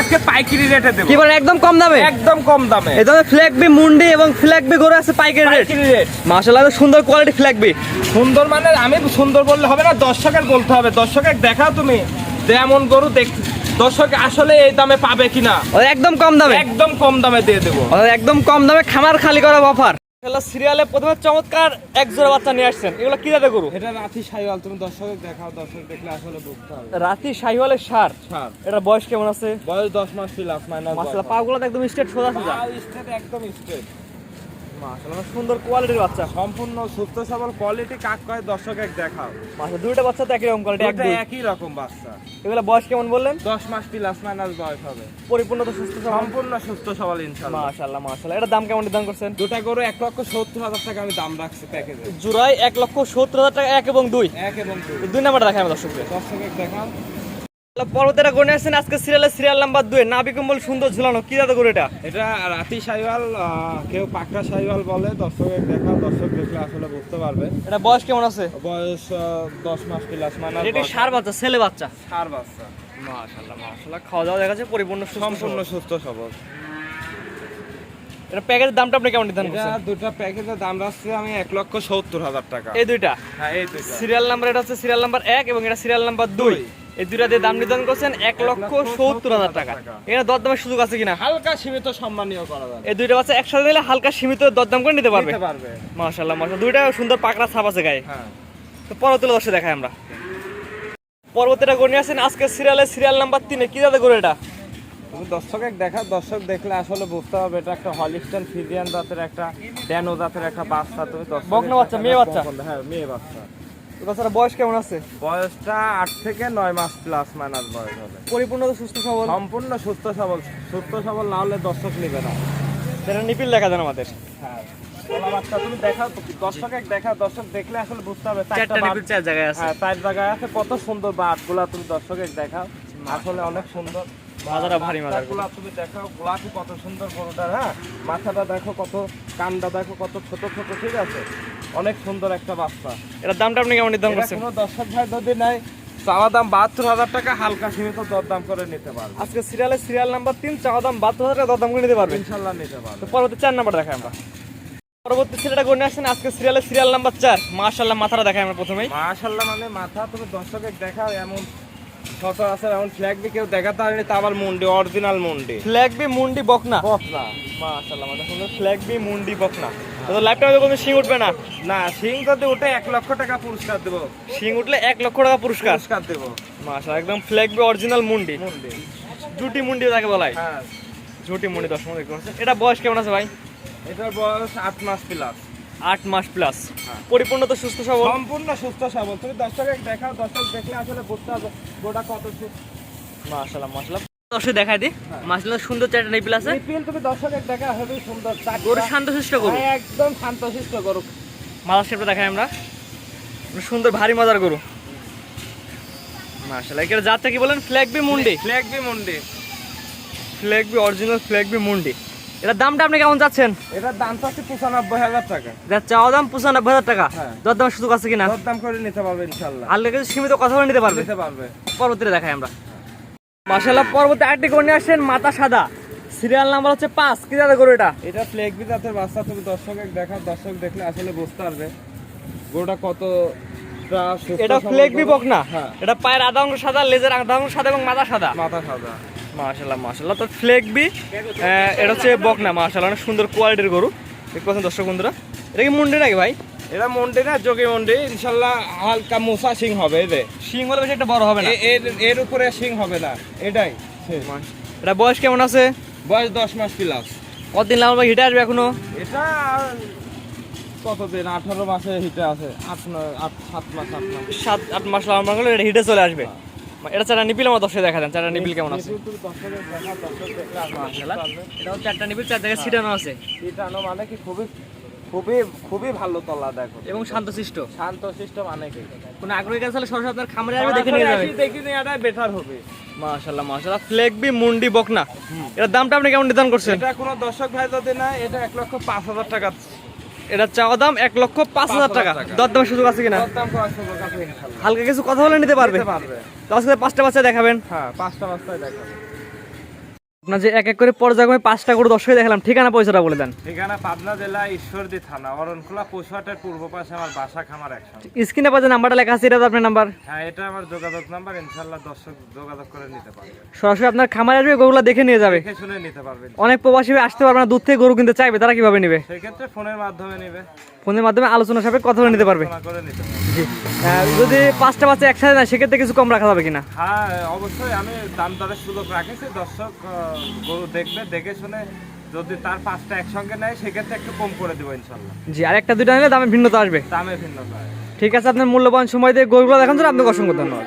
আজকে পাইকারি রেটে দেবো। কি বলেন একদম কম দামে? একদম কম দামে। এই দামে ফ্ল্যাগ বি মুন্ডি এবং ফ্ল্যাগ বি গরু আছে পাইকারি রেট রেট মাশাআল্লাহ সুন্দর কোয়ালিটি ফ্ল্যাগ বি সুন্দর মানে আমি সুন্দর বললে হবে না দর্শকের বলতে হবে। দর্শকের দেখাও তুমি যে এমন গরু দেখ দর্শক আসলে এই দামে পাবে কিনা। একদম কম দামে। একদম কম দামে দিয়ে দেবো। একদম কম দামে খামার খালি করা অফার সিরিয়ালে প্রথমে চমৎকার এক জোড়া বাচ্চা নিয়ে আসছেন। এগুলো কি দাদা গরু? এটা রাতি সাইওয়াল তুমি দর্শক দেখাও দর্শক দেখলে আসলে বুঝতে হবে রাতি শাহিওয়ালের সার? সার। এটা বয়স কেমন আছে? বয়স দশ মাস প্লাস মাইনাস মাসলা পাগুলো একদম স্ট্রেট সোজা সোজা। একদম স্ট্রেট মাশাআল্লাহ সুন্দর কোয়ালিটির বাচ্চা। সম্পূর্ণ সুস্থ সবল কোয়ালিটি কাক কয় দর্শকের দেখাও। মাশাআল্লাহ দুইটা বাচ্চা তো একই রকম কোয়ালিটি এক একই রকম বাচ্চা। এগুলো বয়স কেমন বললেন? দশ মাস প্লাস মাইনাস বয়স হবে। পরিপূর্ণ তো সুস্থ সবল? সম্পূর্ণ সুস্থ সবল ইনশাল্লাহ মাশাআল্লাহ মাশাআল্লাহ। এটা দাম কেমন নির্ধারণ করছেন? দুটা গরু এক লক্ষ সত্তর হাজার টাকা আমি দাম রাখছি প্যাকেজে জোড়ায় এক লক্ষ সত্তর হাজার টাকা এক এবং দুই। এক এবং দুই। দুই নাম্বার দেখাই আমি দর্শকদের। দর্শকের দেখাও। পর্বতেরা গণে আসছেন আজকে সিরিয়ালে সিরিয়াল নাম্বার দুই নাবি কম্বল সুন্দর ঝুলানো কি দাদা করে এটা? এটা রাতি সাইওয়াল কেউ পাকড়া সাইওয়াল বলে দর্শকের দেখা দর্শক দেখলে আসলে বুঝতে পারবে। এটা বয়স কেমন আছে? বয়স দশ মাস প্লাস মাইনাস এটা সার বাচ্চা ছেলে বাচ্চা? সার বাচ্চা মাশাআল্লাহ মাশাআল্লাহ খাওয়া দাওয়া দেখা যাচ্ছে পরিপূর্ণ সুস্থ সম্পূর্ণ সুস্থ সবল। এটা প্যাকেজের দামটা আপনি কেমন নির্ধারণ এটা করছেন দুটা প্যাকেজের দাম রাখছে আমি এক লক্ষ সত্তর হাজার টাকা। এই দুইটা? হ্যাঁ এই দুইটা। সিরিয়াল নাম্বার এটা হচ্ছে সিরিয়াল নাম্বার এক এবং এটা সিরিয়াল নাম্বার দুই। এই দাম নির্ধারণ করছেন এক লক্ষ সত্তর হাজার টাকা। এটা দরদামের সুযোগ আছে কিনা? হালকা সীমিত সম্মানীয় করা যাবে। এই দুইটা বাচ্চা একসাথে নিলে হালকা সীমিত দরদাম করে নিতে পারবে? দুইটা সুন্দর পাকড়া ছাপ আছে গায়ে। হ্যাঁ। তো দেখাই আমরা। পরবর্তীটা গণি আছেন আজকে সিরিয়ালে সিরিয়াল নাম্বার তিনে। কি দাদা করে এটা? তুমি দর্শকের দেখা দর্শক দেখলে আসলে বুঝতে হবে এটা একটা হলিস্টান ফিজিয়ান জাতের একটা ড্যানো জাতের একটা বাচ্চা তুমি বাচ্চা, মেয়ে বাচ্চা? হ্যাঁ মেয়ে বাচ্চা। তো তাছাড়া বয়স কেমন আছে? বয়সটা আট থেকে নয় মাস প্লাস মাইনাস বয়স হবে। পরিপূর্ণ সুস্থ সবল? সম্পূর্ণ সুস্থ সবল। সুস্থ সবল না হলে দর্শক নেবে না। সেটা নিপিল দেখা দেন আমাদের। হ্যাঁ। বাচ্চা তুমি দেখাও দর্শকের দেখা দর্শক দেখলে আসলে বুঝতে হবে চারটা চারটা নিপিল চার জায়গায় আছে। হ্যাঁ চার জায়গায় আছে কত সুন্দর বাটগুলা তুমি দর্শকের দেখাও। আসলে অনেক সুন্দর। মাজারা ভারী মাজারগুলা তুমি দেখাও গোলাপি কত সুন্দর গরুটা হ্যাঁ? মাথাটা দেখো কত কানটা দেখো কত ছোট ছোট ঠিক আছে? অনেক সুন্দর একটা বাচ্চা। এটার দামটা আপনি কেমন নির্ধারণ করছেন? কোনো দর্শক ভাই যদি নাই চাওয়া দাম বাহাত্তর হাজার টাকা হালকা সীমিত দরদাম করে নিতে পারবে। আজকে সিরিয়ালে সিরিয়াল নাম্বার তিন চাওয়া দাম বাহাত্তর হাজার টাকা দরদাম করে নিতে পারবেন ইনশাল্লাহ নিতে পারবে। পরবর্তী চার নাম্বার দেখাই আমরা। পরবর্তী সিরিয়ালটা গণে আসছেন আজকে সিরিয়ালে সিরিয়াল নাম্বার চার। মাশাআল্লাহ মাথাটা দেখাই আমরা প্রথমেই। মাশাল্লাহ মানে মাথা তুমি দর্শকের দেখাও এমন সচরাচর এমন ফ্ল্যাগ বি কেউ দেখাতে পারেনি তা আবার মুন্ডি অরিজিনাল মুন্ডি। ফ্ল্যাগ বি মুন্ডি বকনা? বকনা মাশাআল্লাহ সুন্দর মুন্ডি বকনা। তো লাইফ টাইমে কোনো শিং উঠবে না? না সিং যদি ওটা এক লক্ষ টাকা পুরস্কার দেবো। শিং উঠলে এক লক্ষ টাকা পুরস্কার? পুরস্কার দেবো। মাশাআল্লাহ একদম ফ্ল্যাগ বি অরিজিনাল মুন্ডি। মুন্ডি। জুটি মুন্ডি তাকে বলা হয়। হ্যাঁ ঝুটি মুন্ডি দশ মনে এটা বয়স কেমন আছে ভাই? এটার বয়স আট মাস প্লাস আট মাস প্লাস হ্যাঁ। পরিপূর্ণ তো সুস্থ সবল? সম্পূর্ণ সুস্থ সবল। তুমি দর্শকের দেখাও দর্শক দেখলে আসলে বুঝতে হবে গোটা কত মাশাআল্লাহ দর্শক দেখাই দি। মাশাআল্লাহ সুন্দর চারটা নিপিল আছে। নিপিল তুমি দর্শকের দেখা হেবি সুন্দর চারটা। গরু শান্তশিষ্ট গরু। হ্যাঁ, একদম শান্তশিষ্ট গরু। মাদার শেপটা দেখাই আমরা। সুন্দর ভারী মজার গরু। মাশাআল্লাহ এর জাতটা কি বলেন? ফ্ল্যাগ বি মুন্ডি মুন্ডি অরিজিনাল মুন্ডি এটার দামটা আপনি কেমন যাচ্ছেন এটার দাম আছে পঁচানব্বই হাজার টাকা। যার চাওয়া দাম পঁচানব্বই হাজার টাকা? হ্যাঁ। দরদামের সুযোগ আছে কিনা? দরদাম করে নিতে পারবে ইনশাল্লাহ। আর কিছু সীমিত কথা বলে নিতে পারবে? নিতে পারবে। পরবর্তীতে দেখাই আমরা। মাশাআল্লাহ পরবর্তী আরেকটি গরু নিয়ে আসেন মাথা সাদা। সিরিয়াল নাম্বার হচ্ছে পাঁচ। কি দাদা গরু এটা? এটা ফ্ল্যাগ বি জাতের বাচ্চা তুমি দর্শকের দেখা দর্শক দেখলে আসলে বুঝতে পারবে গরুটা সুস্থ এটা সবল ফ্লেগ বি গরু। বকনা হ্যাঁ। এটা পায়ের আধা অংশ সাদা লেজের আধা অংশ সাদা এবং মাথা সাদা। মাথা সাদা। মাশাআল্লাহ মাশাআল্লাহ। তো ফ্লেগ বি আহ, এটা হচ্ছে বকনা মাশাআল্লাহ। অনেক সুন্দর কোয়ালিটির গরু। দেখতে দর্শক বন্ধুরা। এটা কি মুন্ডি নাকি ভাই? এটা মন্ডি না যোগী মন্ডি। ইনশাল্লাহ হালকা মুসা সিং হবে এদের শিং হলে বেশি একটা বড় হবে না? এর এর উপরে সিং হবে না এটাই। এটা বয়স কেমন আছে? বয়স দশ মাস প্লাস কতদিন লাগবে হিটে আসবে এখনও? এটা কতদিন? আঠারো মাসে হিটে আছে। আট আট সাত মাস আট মাস। সাত আট মাস লাগবে করলে এটা হিটে চলে আসবে। এটা চারটা নিপিল আমার দশে দেখা দেন চারটা নিপিল কেমন আছে? দর্শক পারবে। এটাও চারটা নিপিল চার জায়গায় ছিটানো আছে। ইটানো মানে কি খুবই খুবই খুবই ভালো তলা দেখো। এবং শান্তশিষ্ট। শান্ত শিষ্ট মানে কি? কোনো আগ্রহী কাজ হলে সরাসরি আপনার খামারে আসবে দেখে নিয়ে যাবে। দেখি নিয়ে এটাই বেটার হবে। মাশাআল্লাহ মাশাআল্লাহ। ফ্লেগ বি মুন্ডি বকনা। এটার দামটা আপনি কেমন নির্ধারণ করছেন? এটা কোনো দর্শক ভাই যদি না এটা এক লক্ষ পাঁচ হাজার টাকা। এটা চাওয়া দাম এক লক্ষ পাঁচ হাজার টাকা। দর দরদামের সুযোগ আছে কিনা? হালকা কিছু কথা বলে নিতে পারবে? আজকে পাঁচটা বাচ্চা দেখাবেন। হ্যাঁ পাঁচটা বাচ্চায় দেখাবে। আপনার যে এক এক করে পর্যায়ক্রমে পাঁচটা গরু দর্শকে দেখালাম ঠিকানা পয়সাটা বলে দেন। ঠিকানা পাবনা জেলা ঈশ্বরদী থানা অরণখোলা পশুহাটের পূর্ব পাশে আমার বাসা খামার একসাথে স্ক্রিনে পাশে নাম্বারটা লেখা আছে এটা তো আপনার নাম্বার? হ্যাঁ এটা আমার যোগাযোগ নাম্বার ইনশাল্লাহ দর্শক যোগাযোগ করে নিতে পারবে। সরাসরি আপনার খামারে আসবে গরুগুলো দেখে নিয়ে যাবে। দেখে শুনে নিতে পারবেন অনেক প্রবাসী আসতে পারবে না দূর থেকে গরু কিনতে চাইবে তারা কীভাবে নেবে? সেক্ষেত্রে ফোনের মাধ্যমে নিবে। ফোনের মাধ্যমে আলোচনা সাপেক্ষে কথা বলে নিতে পারবে। নিতে পারবে। জি। যদি পাঁচটা বাচ্চা একসাথে না সেক্ষেত্রে কিছু কম রাখা যাবে কিনা? হ্যাঁ অবশ্যই আমি দাম দরের সুযোগ রাখেছি। দর্শক গরু দেখবে দেখে শুনে যদি তার পাঁচটা একসঙ্গে নেয় সেক্ষেত্রে একটু কম করে দেবো ইনশাল্লাহ। জি আর একটা দুইটা নিলে দামে ভিন্নতা আসবে। দামে ভিন্নতা ঠিক আছে আপনার মূল্যবান সময় দিয়ে গরুগুলো দেখান আপনাকে অসংখ্য ধন্যবাদ।